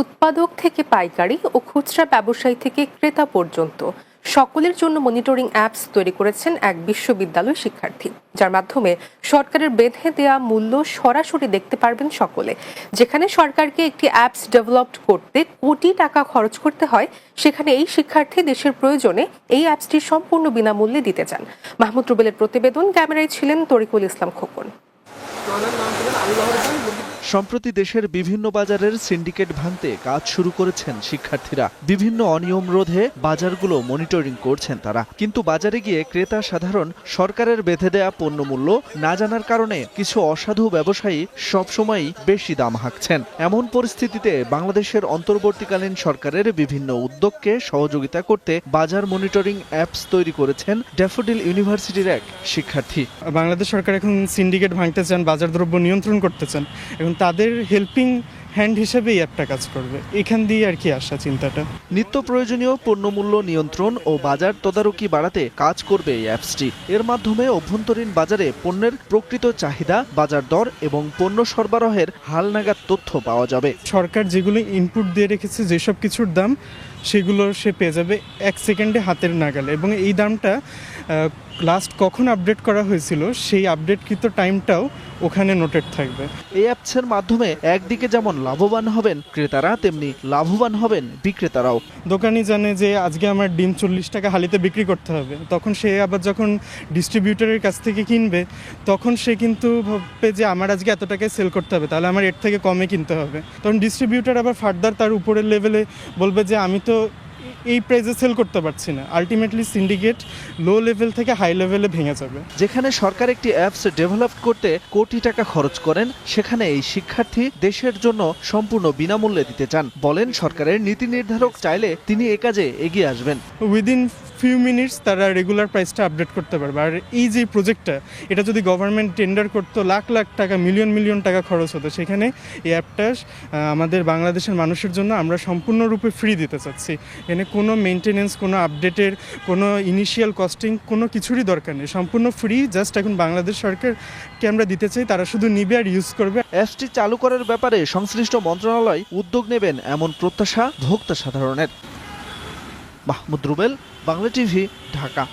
উৎপাদক থেকে পাইকারি ও খুচরা ব্যবসায়ী থেকে ক্রেতা পর্যন্ত। সকলের জন্য মনিটরিং অ্যাপস তৈরি করেছেন এক বিশ্ববিদ্যালয় শিক্ষার্থী। যার মাধ্যমে সরকারের বেঁধে দেয়া মূল্য সরাসরি দেখতে পারবেন সকলে। যেখানে সরকারকে একটি অ্যাপস ডেভেলপ করতে কোটি টাকা খরচ করতে হয়, সেখানে এই শিক্ষার্থী দেশের প্রয়োজনে এই অ্যাপসটি সম্পূর্ণ বিনামূল্যে দিতে চান। মাহমুদ রুবেলের প্রতিবেদন, ক্যামেরায় ছিলেন তরিকুল ইসলাম খোকন। সম্প্রতি দেশের বিভিন্ন বাজারের সিন্ডিকেট ভাঙতে কাজ শুরু করেছেন শিক্ষার্থীরা। বিভিন্ন অনিয়ম রোধে বাজারগুলো মনিটরিং করছেন তারা। কিন্তু বাজারে গিয়ে ক্রেতা সাধারণ সরকারের বেঁধে দেয়া পণ্যমূল্য না জানার কারণে কিছু অসাধু ব্যবসায়ী সবসময়ই বেশি দাম হাঁকছেন। এমন পরিস্থিতিতে বাংলাদেশের অন্তর্বর্তীকালীন সরকারের বিভিন্ন উদ্যোগকে সহযোগিতা করতে বাজার মনিটরিং অ্যাপস তৈরি করেছেন ড্যাফোডিল ইউনিভার্সিটির এক শিক্ষার্থী। বাংলাদেশ সরকার এখন সিন্ডিকেট ভাঙতে চান, বাজার দ্রব্য নিয়ন্ত্রণ করতে চান। এখন তাদের হেল্পিং হ্যান্ড হিসেবে এই অ্যাপটা কাজ করবে। এখান দিয়ে আর কি আসা চিন্তাটা। নিত্য প্রয়োজনীয় পণ্যমূল্য নিয়ন্ত্রণ ও বাজার তদারকি বাড়াতে কাজ করবে এই অ্যাপসটি। এর মাধ্যমে অভ্যন্তরীণ বাজারে পণ্যের প্রকৃত চাহিদা বাজার দর এবং পণ্য সরবরাহের হালনাগাদ তথ্য পাওয়া যাবে। সরকার যেগুলো ইনপুট দিয়ে রেখেছে যেসব কিছুর দাম সেগুলো সে পেয়ে যাবে এক সেকেন্ডে হাতের নাগালে। এবং এই দামটা লাস্ট কখন আপডেট করা হয়েছিল সেই আপডেটকৃত টাইমটাও ওখানে নোটেড থাকবে। এই অ্যাপসের মাধ্যমে একদিকে যেমন লাভবান হবেন ক্রেতারা তেমনি লাভবান হবেন বিক্রেতারাও। দোকানি জানে যে আজকে আমার ডিম চল্লিশ টাকা হালিতে বিক্রি করতে হবে। তখন সে আবার যখন ডিস্ট্রিবিউটরের কাছ থেকে কিনবে তখন সে কিন্তু ভাববে যে আমার আজকে এত টাকায় সেল করতে হবে তাহলে আমার এর থেকে কমে কিনতে হবে। তখন ডিস্ট্রিবিউটর আবার ফার্দার তার উপরের লেভেলে বলবে যে আমি তো এই প্রাইসে সেল করতে পারছি না। আলটিমেটলি সিন্ডিকেট লো লেভেল থেকে হাই লেভেলে ভেঙে যাবে। যেখানে সরকার একটি অ্যাপস ডেভেলপ করতে কোটি টাকা খরচ করেন সেখানে এই শিক্ষার্থী দেশের জন্য সম্পূর্ণ বিনামূল্যে দিতে চান বলেন সরকারের নীতি নির্ধারক চাইলে তিনি এ কাজে এগিয়ে আসবেন। উইদিন ফিউ মিনিটস তারা রেগুলার প্রাইসটা আপডেট করতে পারবে। আর এই যে প্রজেক্টটা এটা যদি গভর্নমেন্ট টেন্ডার করতো লাখ লাখ টাকা মিলিয়ন মিলিয়ন টাকা খরচ হতো সেখানে এই অ্যাপটা আমাদের বাংলাদেশের মানুষের জন্য আমরা সম্পূর্ণরূপে ফ্রি দিতে চাচ্ছি। এখানে কোনো মেনটেনেন্স কোনো আপডেটের কোনো ইনিশিয়াল কস্টিং কোনো কিছুরই দরকার নেই। সম্পূর্ণ ফ্রি জাস্ট এখন বাংলাদেশ সরকারকে আমরা দিতে চাই তারা শুধু নিবে আর ইউজ করবে। অ্যাপসটি চালু করার ব্যাপারে সংশ্লিষ্ট মন্ত্রণালয় উদ্যোগ নেবেন এমন প্রত্যাশা ভোক্তা সাধারণের। মাহমুদ রুবেল বাংলা টিভি ঢাকা।